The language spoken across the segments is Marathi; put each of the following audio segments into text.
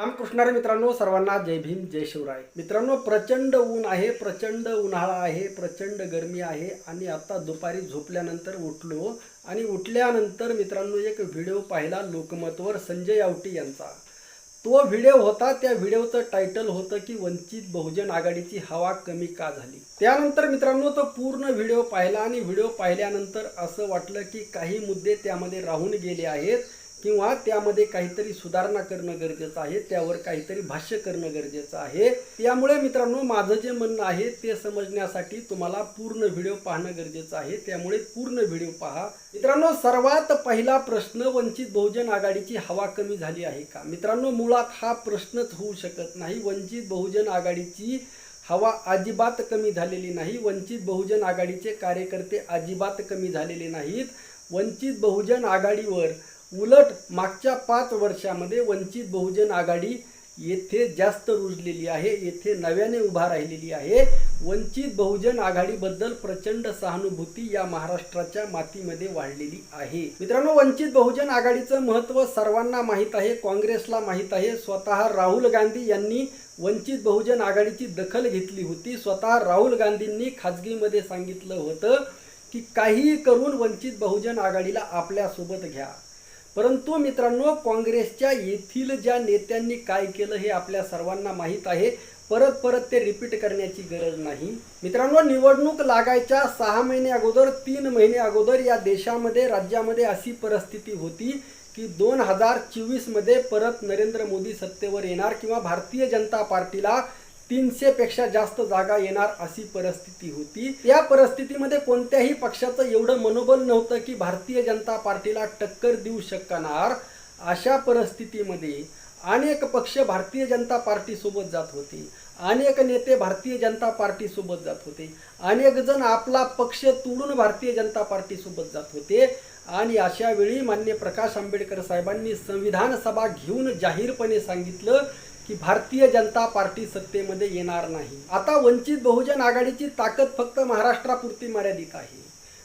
रामकृष्णारे मित्रांनो सर्वांना जय भीम जय शिवराय. मित्रांनो प्रचंड ऊन आहे प्रचंड उन्हाळा आहे प्रचंड गरमी आहे आणि आता दुपारी झोपल्यानंतर उठलो आणि उठल्यानंतर मित्रांनो एक व्हिडिओ पाहिला लोकमतवर संजय आवटी यांचा. तो व्हिडिओ होता त्या व्हिडिओचं टायटल होतं की वंचित बहुजन आघाडीची हवा कमी का झाली? त्यानंतर मित्रांनो तो पूर्ण व्हिडिओ पाहिला आणि व्हिडिओ पाहिल्यानंतर असं वाटलं की काही मुद्दे त्यामध्ये राहून गेले आहेत. किंवा त्यामध्ये काहीतरी सुधारणा करणं गरजेचं आहे त्यावर काहीतरी भाष्य करणं गरजेचं आहे. त्यामुळे मित्रांनो माझं जे म्हणणं आहे ते समजण्यासाठी तुम्हाला पूर्ण व्हिडिओ पाहणं गरजेचं आहे. त्यामुळे पूर्ण व्हिडिओ पहा. मित्रांनो सर्वात पहिला प्रश्न वंचित बहुजन आघाडीची हवा कमी झाली आहे का? मित्रांनो मुळात हा प्रश्नच होऊ शकत नाही. वंचित बहुजन आघाडीची हवा अजिबात कमी झालेली नाही. वंचित बहुजन आघाडीचे कार्यकर्ते अजिबात कमी झालेले नाहीत. वंचित बहुजन आघाडीवर उलट मागच्या पाच वर्षामध्ये वंचित बहुजन आघाडी येथे जास्त रुजलेली आहे येथे नव्याने उभा राहिलेली आहे. वंचित बहुजन आघाडीबद्दल प्रचंड सहानुभूती या महाराष्ट्राच्या मातीमध्ये वाढलेली आहे. मित्रांनो वंचित बहुजन आघाडीचं महत्त्व सर्वांना माहीत आहे काँग्रेसला माहीत आहे. स्वतः राहुल गांधी यांनी वंचित बहुजन आघाडीची दखल घेतली होती. स्वतः राहुल गांधींनी खाजगीमध्ये सांगितलं होतं की काहीही करून वंचित बहुजन आघाडीला आपल्यासोबत घ्या. परंतु मित्रांनो काँग्रेसच्या येथील ज्या नेत्यांनी काय केलं हे आपल्या सर्वांना माहीत आहे. परत परत ते रिपीट करण्याची गरज नाही. मित्रांनो निवडणूक लागायच्या सहा महिने अगोदर तीन महिने अगोदर या देशामध्ये राज्यामध्ये अशी परिस्थिती होती की दोन हजार चोवीसमध्ये परत नरेंद्र मोदी सत्तेवर येणार किंवा भारतीय जनता पार्टीला तीनशे पेक्षा जास्त जागा येणार अशी परिस्थिती होती. या परिस्थितीमध्ये कोणत्याही पक्षाचं एवढं मनोबल नव्हतं की भारतीय जनता पार्टीला टक्कर देऊ शकणार. अशा परिस्थितीमध्ये अनेक पक्ष भारतीय जनता पार्टीसोबत जात होते. अनेक नेते भारतीय जनता पार्टीसोबत जात होते. अनेक जण आपला पक्ष तोडून भारतीय जनता पार्टीसोबत जात होते. आणि अशा वेळी मान्य प्रकाश आंबेडकर साहेबांनी संविधान सभा घेऊन जाहीरपणे सांगितलं की भारतीय जनता पार्टी सत्तेमध्ये येणार नाही. आता वंचित बहुजन आघाडीची ताकद फक्त महाराष्ट्रापुरती मर्यादित आहे.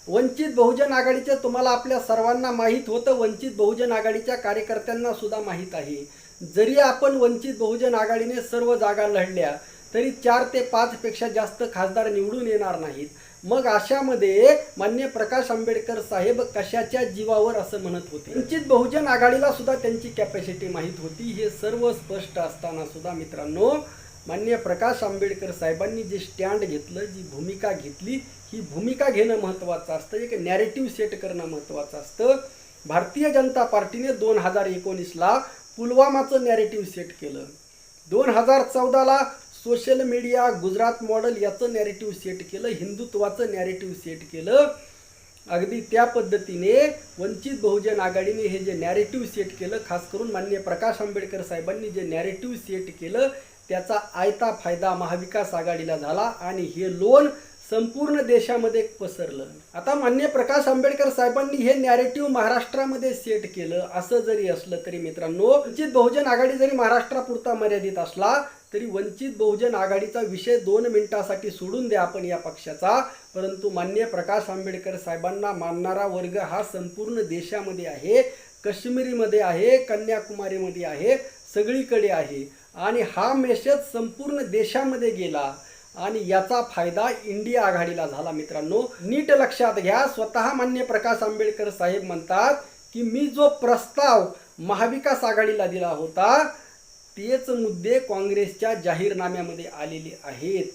वंचित बहुजन आघाडीचे तुम्हाला आपल्या सर्वांना माहीत होतं वंचित बहुजन आघाडीच्या कार्यकर्त्यांना सुद्धा माहीत आहे. जरी आपण वंचित बहुजन आघाडीने सर्व जागा लढल्या तरी चार ते पाच पेक्षा जास्त खासदार निवडून येणार नाहीत. मग अशामध्ये मान्य प्रकाश आंबेडकर साहेब कशाच्या जीवावर असं म्हणत होते? वंचित बहुजन आघाडीला सुद्धा त्यांची कॅपॅसिटी माहीत होती. हे सर्व स्पष्ट असताना सुद्धा मित्रांनो मान्य प्रकाश आंबेडकर साहेबांनी जे स्टँड घेतलं जी भूमिका घेतली ही भूमिका घेणं महत्त्वाचं असतं. एक नॅरेटिव्ह सेट करणं महत्त्वाचं असतं. भारतीय जनता पार्टीने दोन हजार एकोणीसला पुलवामाचं नॅरेटिव्ह सेट केलं. दोन हजार चौदाला सोशल मीडिया गुजरात मॉडेल याचं नॅरेटिव्ह सेट केलं हिंदुत्वाचं नॅरेटिव्ह सेट केलं. अगदी त्या पद्धतीने वंचित बहुजन आघाडीने हे जे नॅरेटिव्ह सेट केलं खास करून माननीय प्रकाश आंबेडकर साहेबांनी जे नॅरेटिव्ह सेट केलं त्याचा आयता फायदा महाविकास आघाडीला झाला आणि हे लोन संपूर्ण देशामध्ये पसरलं. आता मान्य प्रकाश आंबेडकर साहेबांनी हे नॅरेटिव्ह महाराष्ट्रामध्ये सेट केलं. असं जरी असलं तरी मित्रांनो वंचित बहुजन आघाडी जरी महाराष्ट्रापुरता मर्यादित असला तरी वंचित बहुजन आघाडीचा विषय दोन मिनिटासाठी सोडून द्या आपण या पक्षाचा. परंतु मान्य प्रकाश आंबेडकर साहेबांना मानणारा वर्ग हा संपूर्ण देशामध्ये आहे काश्मीरीमध्ये आहे कन्याकुमारीमध्ये आहे सगळीकडे आहे. आणि हा मेसेज संपूर्ण देशामध्ये गेला आणि याचा फायदा इंडिया आघाडीला झाला मित्रांनो. नीट लक्षात घ्या स्वतः मान्य प्रकाश आंबेडकर साहेब म्हणतात की मी जो प्रस्ताव महाविकास आघाडीला दिला होता तेच मुद्दे काँग्रेसच्या जाहीरनाम्यामध्ये आलेले आहेत.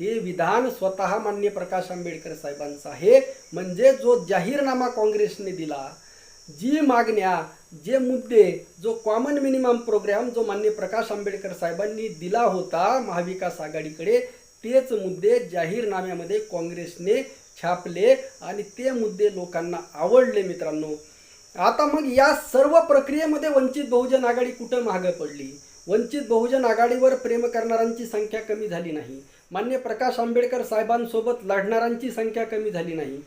हे विधान स्वतः मान्य प्रकाश आंबेडकर साहेबांचं आहे. म्हणजे जो जाहीरनामा काँग्रेसने दिला जी मागण्या जे मुद्दे जो कॉमन मिनिमम प्रोग्राम जो मान्य प्रकाश आंबेडकर साहेबांनी दिला होता महाविकास आघाडीकडे तेच मुद्दे जाहीरनाम्यामध्ये काँग्रेसने छापले आणि ते मुद्दे लोकांना आवडले मित्रांनो. आता मग या सर्व प्रक्रियेमध्ये वंचित बहुजन आघाडी कुठं मागं पडली? वंचित बहुजन आघाडीवर प्रेम करणाऱ्यांची संख्या कमी झाली नाही. मान्य प्रकाश आंबेडकर साहेबांसोबत लढणाऱ्यांची संख्या कमी झाली नाही.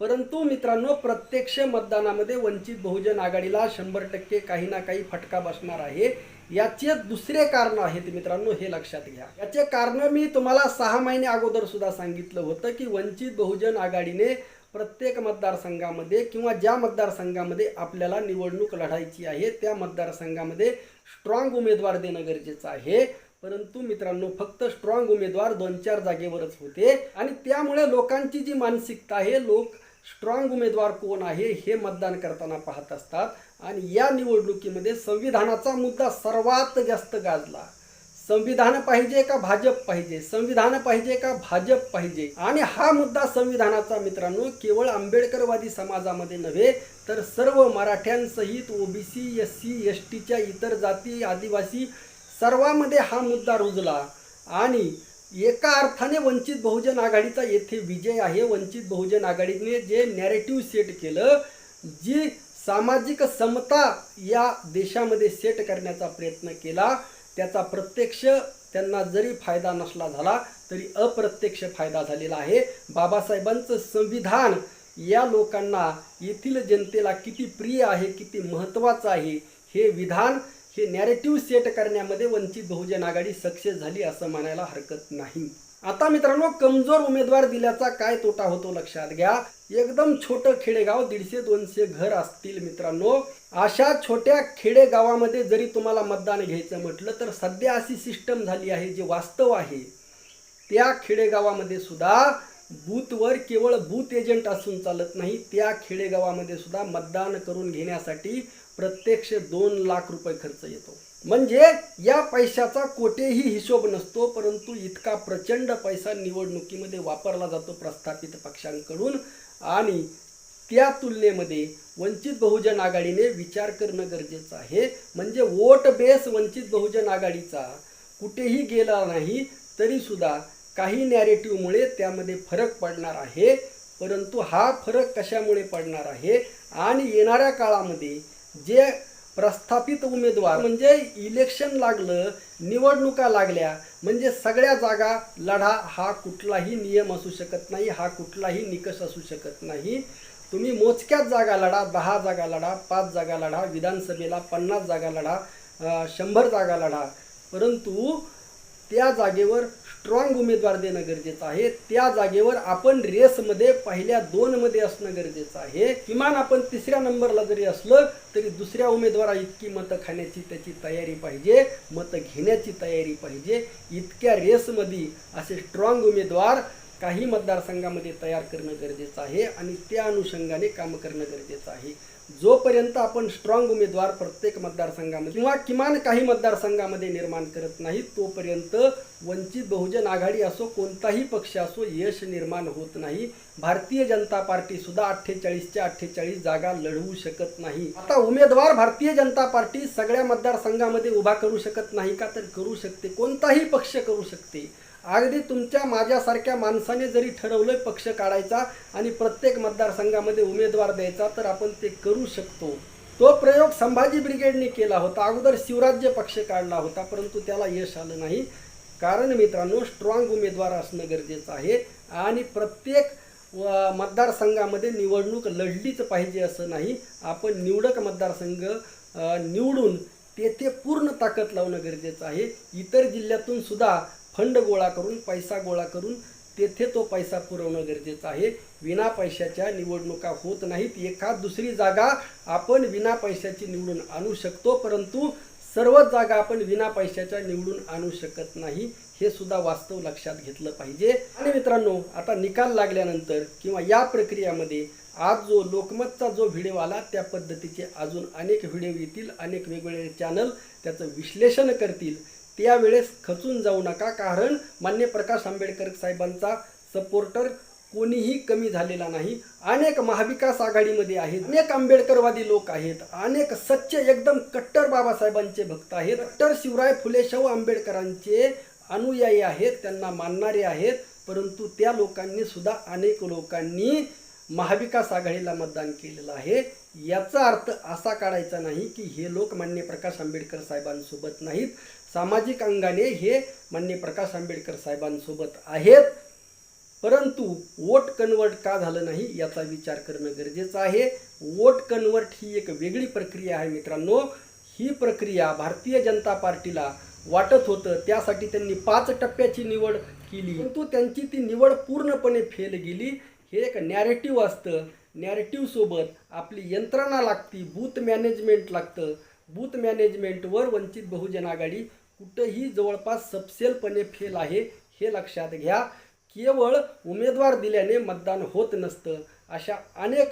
परंतु मित्रांनो प्रत्यक्ष मतदानामध्ये वंचित बहुजन आघाडीला शंभर टक्के काही ना काही फटका बसणार आहे. याचे दुसरे कारण आहेत मित्रांनो हे लक्षात घ्या. याचे कारण मी तुम्हाला सहा महिने अगोदर सुद्धा सांगितलं होतं की वंचित बहुजन आघाडीने प्रत्येक मतदारसंघामध्ये किंवा ज्या मतदारसंघामध्ये आपल्याला निवडणूक लढायची आहे त्या मतदारसंघामध्ये स्ट्रॉंग उमेदवार देणं गरजेचं आहे. परंतु मित्रांनो फक्त स्ट्रॉंग उमेदवार दोन चार जागेवरच होते. आणि त्यामुळे लोकांची जी मानसिकता आहे लोक स्ट्रॉंग उमेदवार कोण आहे हे मतदान करताना पाहत असतात. आणि या निवडणुकीमध्ये संविधानाचा मुद्दा सर्वात जास्त गाजला. संविधान पाहिजे का भाजप पाहिजे? संविधान पाहिजे का भाजप पाहिजे? आणि हा मुद्दा संविधानाचा मित्रांनो केवळ आंबेडकरवादी समाजामध्ये नव्हे तर सर्व मराठ्यांसहित ओबीसी एस सी एस टीच्या इतर जाती आदिवासी सर्वांमध्ये हा मुद्दा रुजला. आणि एका अर्थाने वंचित बहुजन आघाडीचा येथे विजय आहे. वंचित बहुजन आघाडीने जे नॅरेटिव्ह सेट केलं जी सामाजिक समता या देशामध्ये सेट करण्याचा प्रयत्न केला त्याचा प्रत्यक्ष त्यांना जरी फायदा नसला झाला तरी अप्रत्यक्ष फायदा झालेला आहे. बाबासाहेबांचं संविधान या लोकांना येथील जनतेला किती प्रिय आहे किती महत्त्वाचं आहे हे विधान हे नॅरेटिव्ह सेट करण्यामध्ये वंचित बहुजन आघाडी सक्सेस झाली असं म्हणायला हरकत नाही. आता मित्रांनो कमजोर उमेदवार दिल्याचा काय तोटा होतो लक्षात घ्या. एकदम छोटं खेडेगाव दीडशे दोनशे घर असतील मित्रांनो. अशा छोट्या खेडेगावामध्ये जरी तुम्हाला मतदान घ्यायचं म्हटलं तर सध्या अशी सिस्टम झाली आहे जे वास्तव आहे. त्या खेडेगावामध्ये सुद्धा बूथवर केवळ बूथ एजंट असून चालत नाही त्या खेडेगावामध्ये सुद्धा मतदान करून घेण्यासाठी प्रत्यक्ष दोन लाख रुपये खर्च येतो. म्हणजे या पैशाचा कोठेही हिशोब नसतो परंतु इतका प्रचंड पैसा निवडणुकीमध्ये वापरला जातो प्रस्थापित पक्षांकडून. आणि त्या तुलनेमध्ये वंचित बहुजन आघाडीने विचार करणं गरजेचं आहे. म्हणजे वोट बेस वंचित बहुजन आघाडीचा कुठेही गेला नाही तरीसुद्धा काही नॅरेटिव्हमुळे त्यामध्ये फरक पडणार आहे. परंतु हा फरक कशामुळे पडणार आहे? आणि येणाऱ्या काळामध्ये जे प्रस्थापित उमेदवार म्हणजे इलेक्शन लागलं निवडणुका लागल्या म्हणजे सगळ्या जागा लढा हा कुठलाही नियम असू शकत नाही हा कुठलाही निकष असू शकत नाही. तुम्ही मोजक्याच जागा लढा दहा जागा लढा पाच जागा लढा विधानसभेला पन्नास जागा लढा शंभर जागा लढा. परंतु त्या जागेवर स्ट्रॉंग उमेदवार देणं गरजेचं आहे. त्या जागेवर आपण रेसमध्ये पहिल्या दोनमध्ये असणं गरजेचं आहे. किमान आपण तिसऱ्या नंबरला जरी असलं तरी दुसऱ्या उमेदवारा इतकी मतं खाण्याची त्याची तयारी पाहिजे मतं घेण्याची तयारी पाहिजे. इतक्या रेसमध्ये असे स्ट्रॉंग उमेदवार काही मतदारसंघामध्ये तयार करणं गरजेचं आहे आणि त्या अनुषंगाने काम करणं गरजेचं आहे. जोपर्यंत आपण स्ट्रॉंग उमेदवार प्रत्येक मतदारसंघामध्ये किंवा किमान काही मतदारसंघामध्ये निर्माण करत नाही तोपर्यंत वंचित बहुजन आघाडी असो कोणताही पक्ष असो यश निर्माण होत नाही. भारतीय जनता पार्टी सुद्धा अठ्ठेचाळीसच्या अठ्ठेचाळीस जागा लढवू शकत नाही. आता उमेदवार भारतीय जनता पार्टी सगळ्या मतदारसंघामध्ये उभा करू शकत नाही का? तर करू शकते. कोणताही पक्ष करू शकते. अगदी तुमच्या माझ्यासारख्या माणसाने जरी ठरवलं पक्ष काढायचा आणि प्रत्येक मतदारसंघामध्ये उमेदवार द्यायचा तर आपण ते करू शकतो. तो प्रयोग संभाजी ब्रिगेडने केला होता. अगोदर शिवराज्य पक्ष काढला होता परंतु त्याला यश आलं नाही. कारण मित्रांनो स्ट्रॉंग उमेदवार असणं गरजेचं आहे आणि प्रत्येक व मतदारसंघामध्ये निवडणूक लढलीच पाहिजे असं नाही. आपण निवडक मतदारसंघ निवडून तेथे पूर्ण ताकद लावणं गरजेचं आहे. इतर जिल्ह्यातून सुद्धा फंड गोळा करून पैसा गोळा करून तेथे तो पैसा पुरवणं गरजेचं आहे. विना पैशाच्या निवडणुका होत नाहीत. एखाद दुसरी जागा आपण विना पैशाची निवडून आणू शकतो परंतु सर्वच जागा आपण विना पैशाच्या निवडून आणू शकत नाही हे सुद्धा वास्तव लक्षात घेतलं पाहिजे. आणि मित्रांनो आता निकाल लागल्यानंतर किंवा या प्रक्रियामध्ये आज जो लोकमतचा जो व्हिडिओ आला त्या पद्धतीचे अजून अनेक व्हिडिओ येतील अनेक वेगवेगळे चॅनल त्याचं विश्लेषण करतील. त्यावेळेस खचून जाऊ नका कारण मान्य प्रकाश आंबेडकर साहेबांचा सपोर्टर कोणीही कमी झालेला नाही. अनेक महाविकास आघाडीमध्ये आहेत अनेक आंबेडकरवादी लोक आहेत अनेक सच्चे एकदम कट्टर बाबासाहेबांचे भक्त आहेत. कट्टर शिवराय फुले शाहू आंबेडकरांचे अनुयायी आहेत त्यांना मानणारे आहेत परंतु त्या लोकांनी सुद्धा अनेक लोकांनी महाविकास आघाडीला मतदान केलेलं आहे. याचा अर्थ असा काढायचा नाही की हे लोक मान्य प्रकाश आंबेडकर साहेबांसोबत नाहीत. सामाजिक अंगाने हे मान्य प्रकाश आंबेडकर साहेबांसोबत आहेत. परंतु वोट कन्वर्ट का झालं नाही याचा विचार करणं गरजेचं आहे. वोट कन्वर्ट ही एक वेगळी प्रक्रिया आहे मित्रांनो. ही प्रक्रिया भारतीय जनता पार्टीला वाटत होतं. त्यासाठी त्यांनी पाच टप्प्याची निवड केली. परंतु त्यांची ती निवड पूर्णपणे फेल गेली. हे एक नॅरेटिव्ह असतं. नॅरेटिव्हसोबत आपली यंत्रणा लागती. बूथ मॅनेजमेंट लागतं. बूथ मॅनेजमेंटवर वंचित बहुजन आघाडी कुठंही जवळपास सपसेलपणे फेल आहे हे लक्षात घ्या. केवळ उमेदवार दिल्याने मतदान होत नसतं अशा अनेक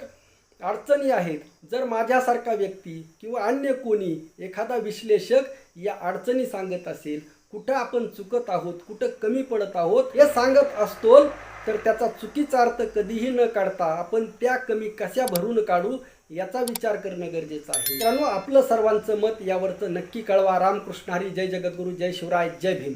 अडचणी आहेत. जर माझ्यासारखा व्यक्ती किंवा अन्य कोणी एखादा विश्लेषक या अडचणी सांगत असेल कुठं आपण चुकत आहोत कुठं कमी पडत आहोत हे सांगत असतो तर त्याचा चुकीचा अर्थ कधीही न काढता आपण त्या कमी कशा भरून काढू याचा विचार करणं गरजेचं आहे. मित्रांनो आपलं सर्वांचं मत यावरचं नक्की कळवा. रामकृष्ण हरी. जय जगद्गुरू. जय शिवराय. जय भीम.